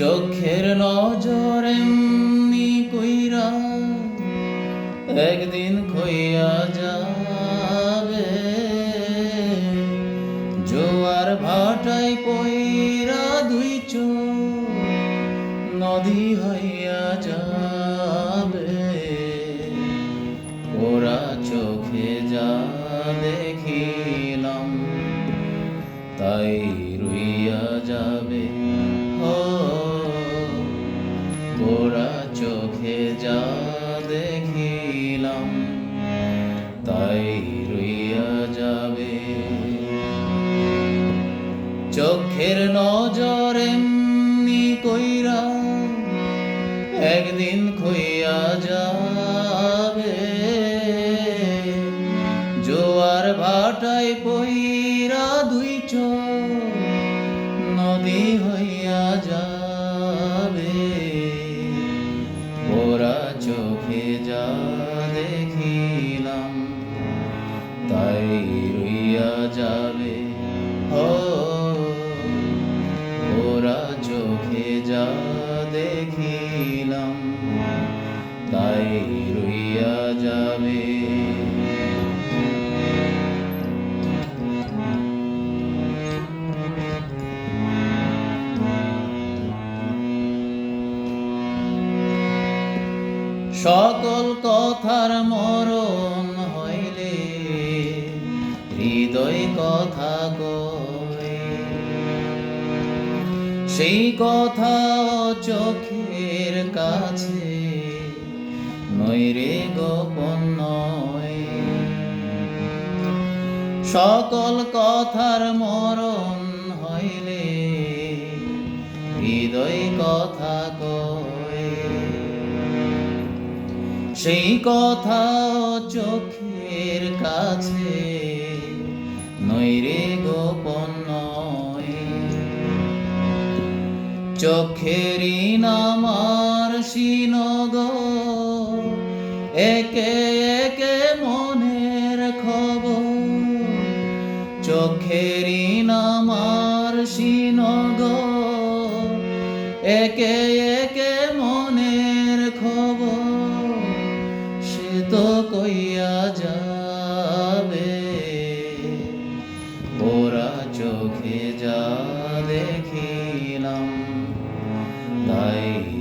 চোখের নজর এমনি কইরা একদিন খইয়া যাবে। জোয়ার ভাটায় পইরা দুই চোখ নদী হইয়া যাবে। ওরা চোখে যা দেখিলাম, তাই রুইয়া যাবে। ওরা চোখে যা দেখিলাম, তাই রুইয়া যাবে। চোখের নজর এমনি কইরা একদিন খইয়া যাবে। জোয়ার ভাটায় পইরা দুই চোখ নদী হইয়া যাবে চোখে যা দেখিলাম তাই রুইয়া যাবে। সকল কথার মরণ হইলে হৃদয় কথা কয়। সেই কথা চোখের কাছে নৈরে গোপন নয়। সকল কথার মরণ হইলে হৃদয় কথা কয়। সেই কথা চোখের কাছে চোখেরই নামার সিনগ। একে একে মনের খবর। চোখেরই নামার সিনগ। একে একে মনের খবর। সে তো কইয়া যাবে। ওরা চোখে যা দেখিলাম। তাই